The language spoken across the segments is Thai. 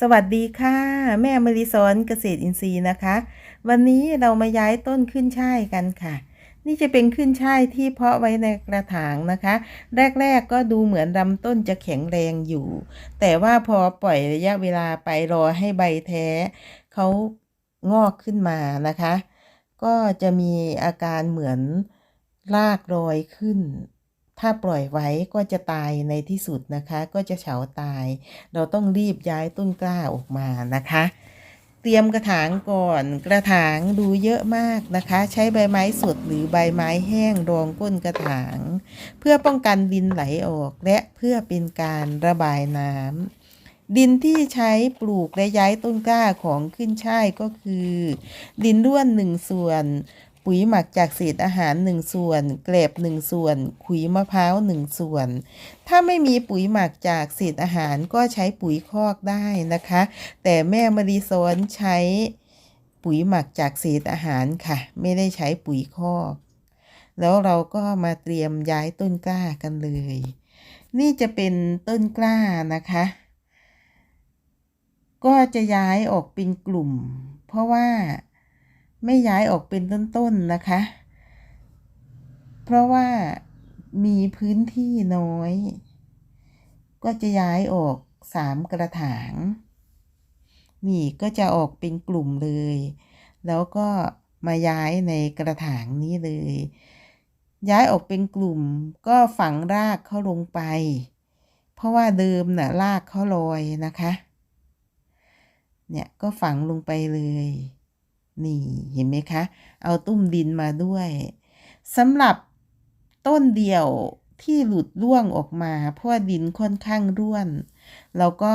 สวัสดีค่ะ แม่มริสอนเกษตรอินทรีย์นะคะ วันนี้เรามาย้ายต้นขึ้นช่ายกันค่ะ นี่จะเป็นขึ้นช่ายที่เพาะไว้ในกระถางนะคะ แรกๆก็ดูเหมือนลำต้นจะแข็งแรงอยู่ แต่ว่าพอปล่อยระยะเวลาไปรอให้ใบแท้เขางอกขึ้นมานะคะ ก็จะมีอาการเหมือนรากรอยขึ้น ถ้าปล่อยไว้ก็จะตายในที่สุดนะคะ ก็จะเฉาตาย เราต้องรีบย้ายต้นกล้าออกมานะคะ เตรียมกระถางก่อนกระถางดูเยอะมากนะคะ ใช้ใบไม้สดหรือใบไม้แห้งรองก้นกระถาง เพื่อป้องกันดินไหลออกและเพื่อเป็นการระบายน้ำดินที่ใช้ปลูกและย้ายต้นกล้าของขึ้นช่ายก็คือ ดินร่วนหนึ่งส่วน ปุ๋ยหมักจากเศษอาหารหนึ่งส่วน เกล็บหนึ่งส่วน ขุยมะพร้าวหนึ่งส่วน ถ้าไม่มีปุ๋ยหมักจากเศษอาหารก็ใช้ปุ๋ยคอกได้นะคะ แต่แม่มารีสอนใช้ปุ๋ยหมักจากเศษอาหารค่ะ ไม่ได้ใช้ปุ๋ยคอก แล้วเราก็มาเตรียมย้ายต้นกล้ากันเลย นี่จะเป็นต้นกล้านะคะ ก็จะย้ายออกเป็นกลุ่ม เพราะว่า ไม่ย้ายออกเป็นต้นๆนะคะ เพราะว่ามีพื้นที่น้อย ก็จะย้ายออกสามกระถาง นี่ก็จะออกเป็นกลุ่มเลย แล้วก็มาย้ายในกระถางนี้เลย ย้ายออกเป็นกลุ่มก็ฝังรากเข้าลงไป เพราะว่าเดิมน่ะรากเขาลอยนะคะ เนี่ยก็ฝังลงไปเลย นี่เห็นไหมคะ เอาตุ้มดินมาด้วยสำหรับต้นเดียวที่หลุดร่วงออกมาเพราะดินค่อนข้างร่วนเราก็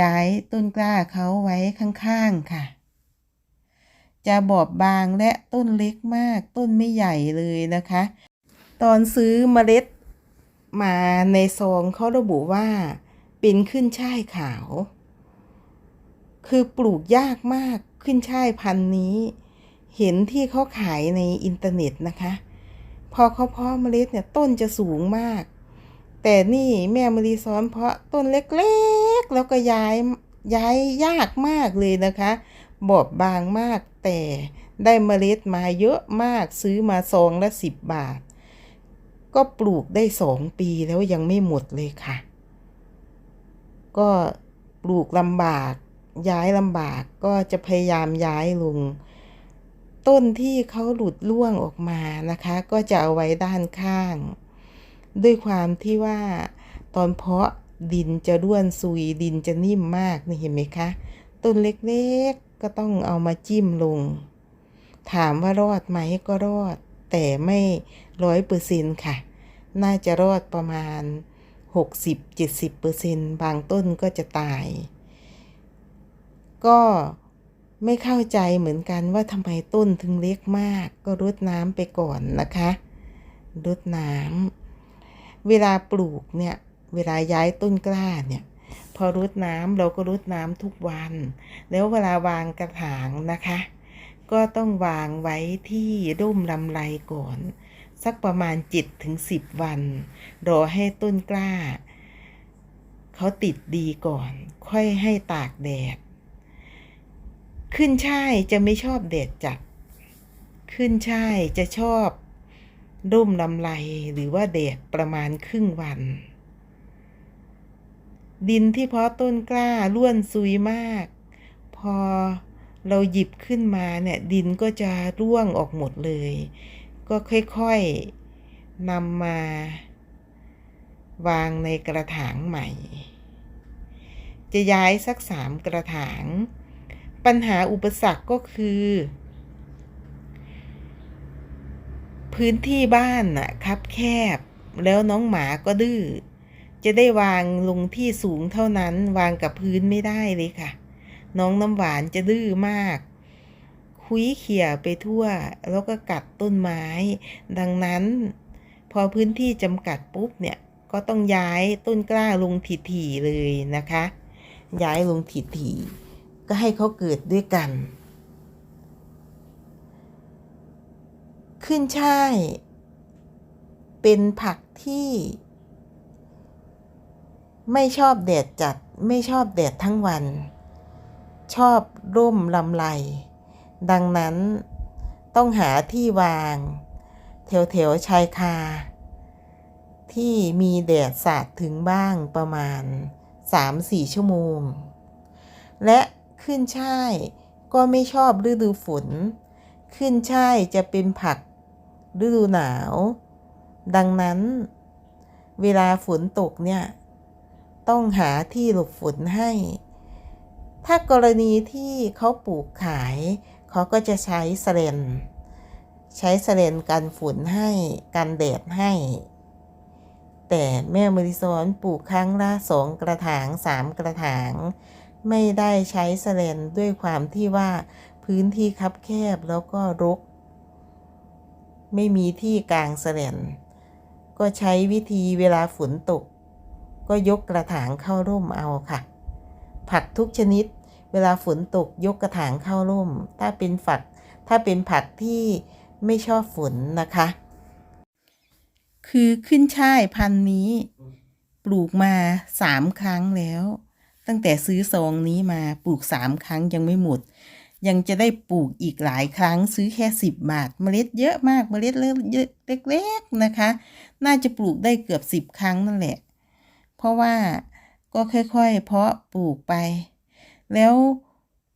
ย้ายต้นกล้าเขาไว้ข้างๆค่ะ จะบอบบางและต้นเล็กมากต้นไม่ใหญ่เลยนะคะ ตอนซื้อเมล็ดมาในซองเขาระบุว่า เป็นขึ้นช่ายขาว คือปลูกยากมาก ขึ้นช่ายพันนี้ เห็นที่เขาขายในอินเทอร์เน็ตนะคะ พอเขาเพาะเมล็ดเนี่ยต้นจะสูงมาก แต่นี่แม่มรีซ้อนเพาะต้นเล็กๆ แล้วก็ย้ายย้ายยากมากเลยนะคะ บอบบางมากแต่ได้เมล็ดมาเยอะมากซื้อมาซองละสิบบาท ก็ปลูกได้สองปีแล้วยังไม่หมดเลยค่ะ ก็ปลูกลำบาก ย้ายลำบากก็จะพยายามย้ายลง ต้นที่เขาหลุดล่วงออกมานะคะ ก็จะเอาไว้ด้านข้าง ด้วยความที่ว่าตอนเพาะดินจะร่วนซุยดินจะนิ่มมากนี่เห็นไหมคะ ต้นเล็กๆก็ต้องเอามาจิ้มลง ถามว่ารอดไหมก็รอด แต่ไม่ร้อยเปอร์เซ็นต์ค่ะ น่าจะรอดประมาณ 60-70เปอร์เซ็นต์บางต้นก็จะตาย ก็ไม่เข้าใจเหมือนกันว่าทำไมต้นถึงเล็กมาก ก็รดน้ำไปก่อนนะคะรดน้ำเวลาปลูกเนี่ยเวลาย้ายต้นกล้าเนี่ยพอรดน้ำเราก็รดน้ำทุกวัน แล้วเวลาวางกระถางนะคะ ก็ต้องวางไว้ที่ร่มลำไรก่อน สักประมาณ7ถึง10วัน รอให้ต้นกล้า เขาติดดีก่อน ค่อยให้ตากแดด ขึ้นช่ายจะไม่ชอบแดดจัด ขึ้นช่ายจะชอบร่มลำไรหรือว่าแดดประมาณครึ่งวัน ดินที่เพาะต้นกล้าล้วนซุยมาก พอเราหยิบขึ้นมาเนี่ยดินก็จะร่วงออกหมดเลย ก็ค่อยๆนำมา วางในกระถางใหม่ จะย้ายสักสามกระถาง ปัญหาอุปสรรคก็คือ พื้นที่บ้านน่ะคับแคบ แล้วน้องหมาก็ดื้อจะได้วางลงที่สูงเท่านั้นวางกับพื้นไม่ได้เลยค่ะ น้องน้ำหวานจะดื้อมาก คุยเขี่ยไปทั่ว แล้วก็กัดต้นไม้ ดังนั้น พอพื้นที่จำกัดปุ๊บเนี่ย ก็ต้องย้ายต้นกล้าลงถี่ๆเลยนะคะ ย้ายลงถี่ๆ ก็ให้เขาเกิดด้วยกัน ขึ้นช่าย เป็นผักที่ ไม่ชอบแดดจัดไม่ชอบแดดทั้งวัน ชอบร่มลำไร ดังนั้นต้องหาที่วางแถวแถวๆชายคา ที่มีแดดสาดถึงบ้างประมาณ 3-4 ชั่วโมง และ ขึ้นช่ายก็ไม่ชอบฤดูฝน ขึ้นช่ายจะเป็นผักฤดูหนาว ดังนั้น เวลาฝนตกเนี่ย ต้องหาที่หลบฝนให้ ถ้ากรณีที่เขาปลูกขาย เขาก็จะใช้สเลนใช้สเลนกันฝนให้ กันแดดให้ แต่แม่มริซอนปลูกครั้งละสองกระถางสามกระถาง ไม่ได้ใช้สเลนด้วยความที่ว่าพื้นที่คับแคบแล้วก็รก ไม่มีที่กลางสเลนก็ใช้วิธีเวลาฝนตก ก็ยกกระถางเข้าร่มเอาค่ะ ผักทุกชนิด เวลาฝนตกยกกระถางเข้าร่ม ถ้าเป็นฝัก ถ้าเป็นผักที่ไม่ชอบฝนนะคะ คือขึ้นช่ายพันธุ์นี้ ปลูกมาสามครั้งแล้ว ตั้งแต่ซื้อซองนี้มาปลูกสามครั้งยังไม่หมด ยังจะได้ปลูกอีกหลายครั้งซื้อแค่สิบบาทเมล็ดเยอะมากเมล็ดเล็กเล็กๆนะคะ น่าจะปลูกได้เกือบสิบครั้งนั่นแหละ เพราะว่าก็ค่อยๆ เพาะปลูกไป แล้ว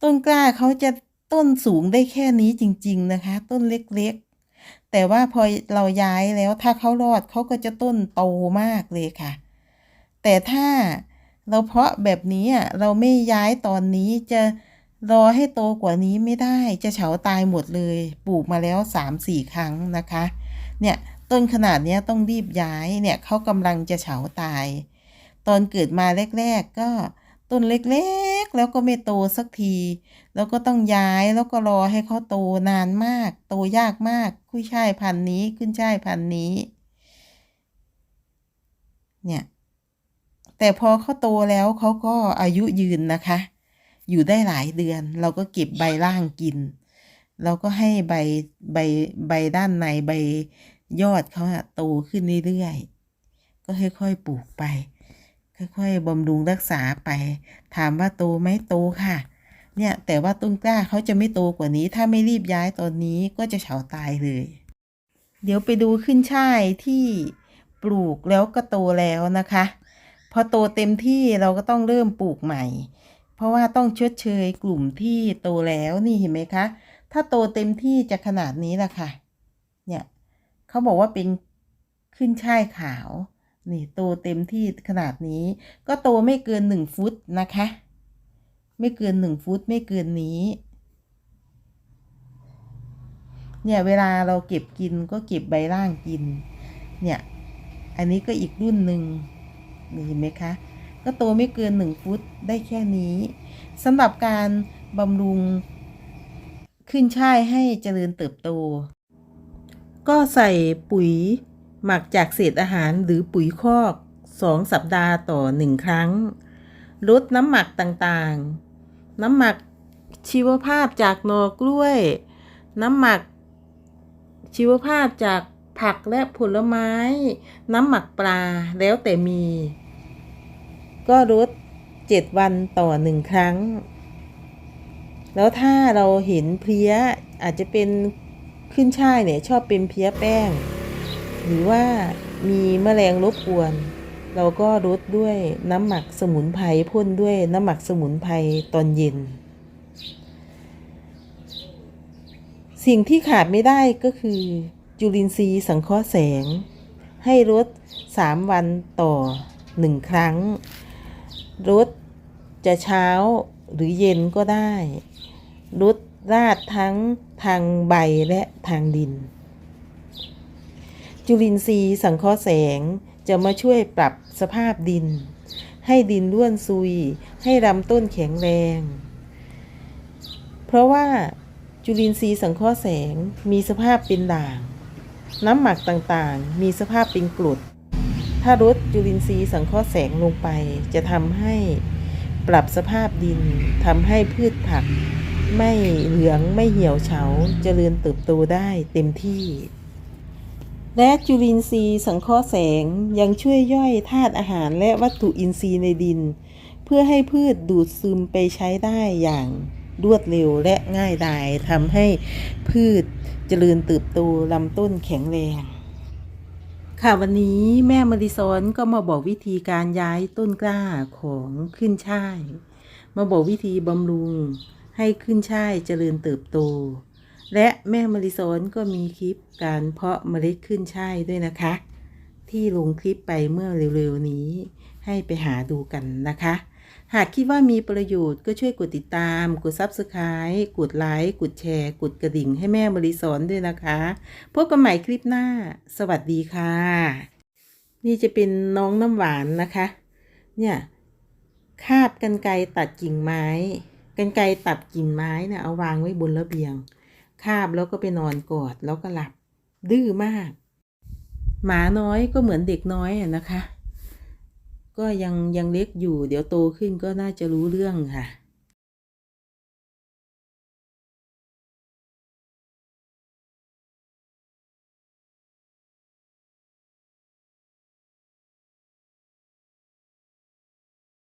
ต้นกล้าเขาจะต้นสูงได้แค่นี้จริง ๆนะคะ ต้นเล็กๆ แต่ว่าพอเราย้ายแล้วถ้าเขารอดเขาก็จะต้นโตมากเลยค่ะ แต่ถ้า เราเพาะแบบนี้อะเราไม่ย้ายตอนนี้จะรอให้โตกว่านี้ไม่ได้จะเฉาตายหมดเลย ปลูกมาแล้วสามสี่ครั้งนะคะ เนี่ยต้นขนาดเนี้ยต้องรีบย้ายเนี่ยเขากำลังจะเฉาตาย ตอนเกิดมาแรก ๆ ก็ต้นเล็กๆ แล้วก็ไม่โตสักที แล้วก็ต้องย้ายแล้วก็รอให้เขาโตนานมาก โตยากมากกุ้ยช่ายพันนี้ขึ้นช่ายพันนี้ เนี่ย แต่พอเขาโตแล้วเขาก็อายุยืนนะคะ อยู่ได้หลายเดือน เราก็เก็บใบล่างกิน เราก็ให้ใบใบใบด้านในใบยอดเขาอะโตขึ้นเรื่อยๆ ก็ค่อยๆปลูกไป ค่อยๆบำรุงรักษาไป ถามว่าโตไหมโตค่ะ เนี่ยแต่ว่าต้นกล้าเขาจะไม่โตกว่านี้ ถ้าไม่รีบย้ายตอนนี้ก็จะเฉาตายเลย เดี๋ยวไปดูขึ้นช่ายที่ปลูกแล้วก็โตแล้วนะคะ อโตเต็มที่เราก็ต้องเริ่มปลูกใหม่ เพราะว่าต้องชดเชยกลุ่มที่โตแล้วนี่เห็นไหมคะ ถ้าโตเต็มที่จะขนาดนี้แหละค่ะ เนี่ยเขาบอกว่าเป็นขึ้นช่ายขาว นี่โตเต็มที่ขนาดนี้ ก็โตไม่เกินหนึ่งฟุตนะคะ ไม่เกินหนึ่งฟุตไม่เกินนี้เนี่ยเวลาเราเก็บกินก็เก็บใบล่างกิน เนี่ย อันนี้ก็อีกรุ่นหนึ่ง นี่เห็นไหมคะ ก็โตไม่เกินหนึ่งฟุตได้แค่นี้สำหรับการบำรุงขึ้นช่ายให้เจริญเติบโต ก็ใส่ปุ๋ยหมักจากเศษอาหารหรือปุ๋ยคอกสองสัปดาห์ต่อหนึ่งครั้ง ลดน้ำหมักต่างๆ น้ำหมักชีวภาพจากนอกล้วย น้ำหมักชีวภาพจาก ผักและผลไม้ น้ำหมักปลาแล้วแต่มี ก็ลดเจ็ดวันต่อหนึ่งครั้ง แล้วถ้าเราเห็นเพลี้ยอาจจะเป็นขึ้นช่ายเนี่ยชอบเป็นเพลี้ยแป้ง หรือว่ามีแมลงรบกวน เราก็ลดด้วยน้ำหมักสมุนไพรพ่นด้วยน้ำหมักสมุนไพรตอนเย็น สิ่งที่ขาดไม่ได้ก็คือ จุลินทรีย์สังเคราะห์แสง ให้ลดสามวันต่อหนึ่งครั้งลดจะเช้าหรือเย็นก็ได้ลดราดทั้งทางใบและทางดิน จุลินทรีย์สังเคราะห์แสงจะมาช่วยปรับสภาพดิน ให้ดินร่วนซุย ให้ลำต้นแข็งแรง เพราะว่าจุลินทรีย์สังเคราะห์แสงมีสภาพเป็นด่าง น้ำหมักต่างๆ มีสภาพเป็นกรด ถ้าลดจุลินทรีย์สังเคราะห์แสงลงไป จะทำให้ปรับสภาพดินทำให้พืชผัก ไม่เหลืองไม่เหี่ยวเฉาเจริญเติบโตได้เต็มที่ และจุลินทรีย์สังเคราะห์แสงยังช่วยย่อยธาตุอาหารและวัตถุอินทรีย์ในดิน เพื่อให้พืชดูดซึมไปใช้ได้อย่าง รวดเร็วและง่ายดายทำให้พืชเจริญเติบโตลำต้นแข็งแรง ค่ะวันนี้แม่มาริซอนก็มาบอกวิธีการย้ายต้นกล้าของขึ้นช่าย มาบอกวิธีบำรุงให้ขึ้นช่ายเจริญเติบโต และแม่มาริซอนก็มีคลิปการเพาะเมล็ดขึ้นช่ายด้วยนะคะ ที่ลงคลิปไปเมื่อเร็วๆนี้ให้ไปหาดูกันนะคะ หากคิดว่ามีประโยชน์ก็ช่วยกดติดตาม กด Subscribe กดไลค์ กดแชร์ กดกระดิ่งให้แม่มาริสอนด้วยนะคะ พบกันใหม่คลิปหน้า สวัสดีค่ะ นี่จะเป็นน้องน้ำหวานนะคะ เนี่ยคาบกันไกตัดกิ่งไม้ กันไกตัดกิ่งไม้เนี่ยเอาวางไว้บนระเบียง คาบแล้วก็ไปนอนกอดแล้วก็หลับ ดื้อมาก หมาน้อยก็เหมือนเด็กน้อยนะคะ ก็ยังยังเล็กอยู่ เดี๋ยวโตขึ้นก็น่าจะรู้เรื่องค่ะ